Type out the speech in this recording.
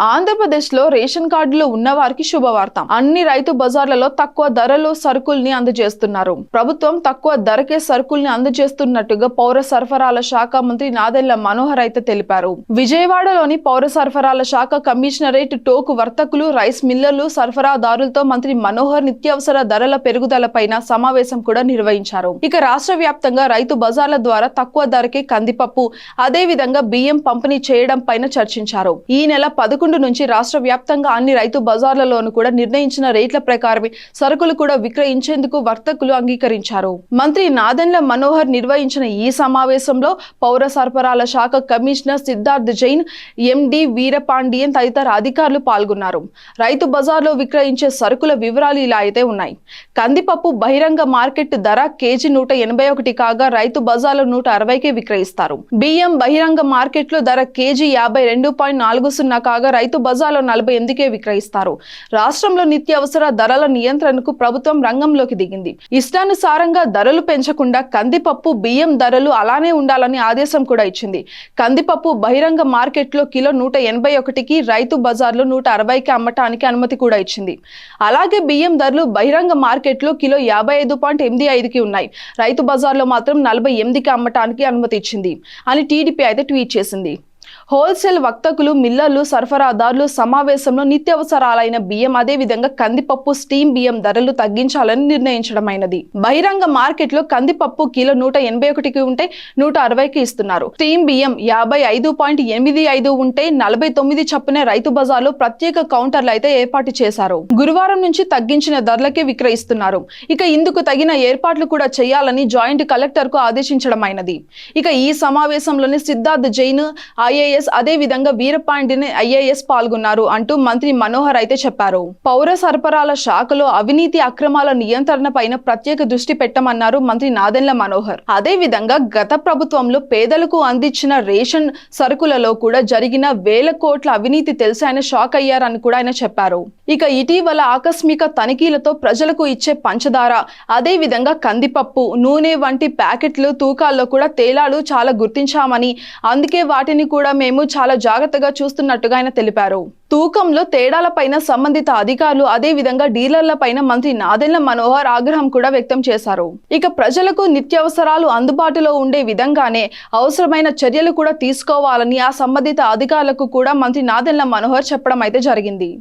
ఆంధ్రప్రదేశ్లో రేషన్ కార్డులు ఉన్న వారికి శుభవార్త. అన్ని రైతు బజార్లలో తక్కువ ధరలో సరుకుల్ని అందజేస్తున్నారు. ప్రభుత్వం తక్కువ ధరకే సరుకుల్ని అందజేస్తున్నట్టుగా పౌర సరఫరాల శాఖ మంత్రి నాదెళ్ళ మనోహర్ అయితే తెలిపారు. విజయవాడలోని పౌర సరఫరాల శాఖ కమిషనరేట్ టోకు వర్తకులు రైస్ మిల్లర్లు సరఫరాదారులతో మంత్రి మనోహర్ నిత్యావసర ధరల పెరుగుదలపైన సమావేశం కూడా నిర్వహించారు. ఇక రాష్ట్ర వ్యాప్తంగా రైతు బజార్ల ద్వారా తక్కువ ధరకే కందిపప్పు అదే విధంగా బియ్యం పంపిణీ చేయడం పైన చర్చించారు. ఈ నెల పదకొండు నుంచి రాష్ట్ర వ్యాప్తంగా అన్ని రైతు బజార్లలోనూ కూడా నిర్ణయించిన రేట్ల ప్రకారమే సరుకులు కూడా విక్రయించేందుకు వర్తకులు అంగీకరించారు. మంత్రి నాదెండ్ల మనోహర్ నిర్వహించిన ఈ సమావేశంలో పౌర సరఫరాల శాఖ కమిషనర్ సిద్ధార్థ్ జైన్ ఎండి వీరపాండియన్ తదితర అధికారులు పాల్గొన్నారు. రైతు బజార్లో విక్రయించే సరుకుల వివరాలు ఇలా అయితే ఉన్నాయి. కందిపప్పు బహిరంగ మార్కెట్ ధర కేజీ నూట ఎనభై ఒకటి కాగా రైతు బజార్లో నూట అరవైకే విక్రయిస్తారు. బియ్యం బహిరంగ మార్కెట్లో ధర కేజీ యాభై రెండు పాయింట్ నాలుగు సున్నా కాగా రైతు బజార్లో నలభై ఎనిమిదికే విక్రయిస్తారు. రాష్ట్రంలో నిత్యావసర ధరల నియంత్రణకు ప్రభుత్వం రంగంలోకి దిగింది. ఇష్టానుసారంగా ధరలు పెంచకుండా కందిపప్పు బియ్యం ధరలు అలానే ఉండాలని ఆదేశం కూడా ఇచ్చింది. కందిపప్పు బహిరంగ మార్కెట్లో కిలో నూట ఎనభై ఒకటికి రైతు బజార్లో నూట అరవైకి అమ్మటానికి అనుమతి కూడా ఇచ్చింది. అలాగే బియ్యం ధరలు బహిరంగ మార్కెట్లో కిలో యాభై ఐదు పాయింట్ ఎనిమిది ఐదుకి ఉన్నాయి. రైతు బజార్లో మాత్రం నలభై ఎనిమిదికి అమ్మటానికి అనుమతి ఇచ్చింది అని టీడీపీ అయితే ట్వీట్ చేసింది. హోల్సేల్ వర్తకులు మిల్లర్లు సరఫరాదారులు సమావేశంలో నిత్యావసరాలైన బియ్యం అదే విధంగా కందిపప్పు స్టీమ్ బియ్యం ధరలు తగ్గించాలని నిర్ణయించడమైనది. బహిరంగ మార్కెట్లో కందిపప్పు కిలో నూట ఎనభై ఒకటికి ఉంటే నూట అరవైకి ఇస్తున్నారు. స్టీమ్ బియ్యం యాభై ఐదు పాయింట్ ఎనిమిది ఐదు ఉంటే నలభై తొమ్మిది చప్పున రైతు బజార్లో ప్రత్యేక కౌంటర్లు అయితే ఏర్పాటు చేశారు. గురువారం నుంచి తగ్గించిన ధరలకే విక్రయిస్తున్నారు. ఇక ఇందుకు తగిన ఏర్పాట్లు కూడా చేయాలని జాయింట్ కలెక్టర్కు ఆదేశించడమైనది. ఇక ఈ సమావేశంలోని సిద్ధార్థ్ జైన్ ఐఏఎస్ అదే విధంగా వీరపాండిని ఐఏఎస్ పాల్గొన్నారు అంటూ మంత్రి మనోహర్ అయితే చెప్పారు. పౌర సరఫరాల శాఖలో అవినీతి అక్రమాల నియంత్రణ పైన ప్రత్యేక దృష్టి పెట్టమన్నారు మంత్రి నాదెండ్ల మనోహర్. అదే విధంగా గత ప్రభుత్వంలో పేదలకు అందించిన రేషన్ సరుకులలో కూడా జరిగిన వేల కోట్ల అవినీతి తెలిసి ఆయన షాక్ అయ్యారని కూడా ఆయన చెప్పారు. ఇక ఇటీవల ఆకస్మిక తనిఖీలతో ప్రజలకు ఇచ్చే పంచదార అదే విధంగా కందిపప్పు నూనె వంటి ప్యాకెట్లు తూకాల్లో కూడా తేలాలు చాలా గుర్తించామని అందుకే వాటిని కూడా మేము చాలా జాగ్రత్తగా చూస్తున్నట్టుగా ఆయన తెలిపారు. తూకంలో తేడాలపైన సంబంధిత అధికారులు అదే విధంగా డీలర్లపైన మంత్రి నాదెళ్ళ మనోహర్ ఆగ్రహం కూడా వ్యక్తం చేశారు. ఇక ప్రజలకు నిత్యావసరాలు అందుబాటులో ఉండే విధంగానే అవసరమైన చర్యలు కూడా తీసుకోవాలని ఆ సంబంధిత అధికారులకు కూడా మంత్రి నాదెళ్ళ మనోహర్ చెప్పడం అయితే జరిగింది.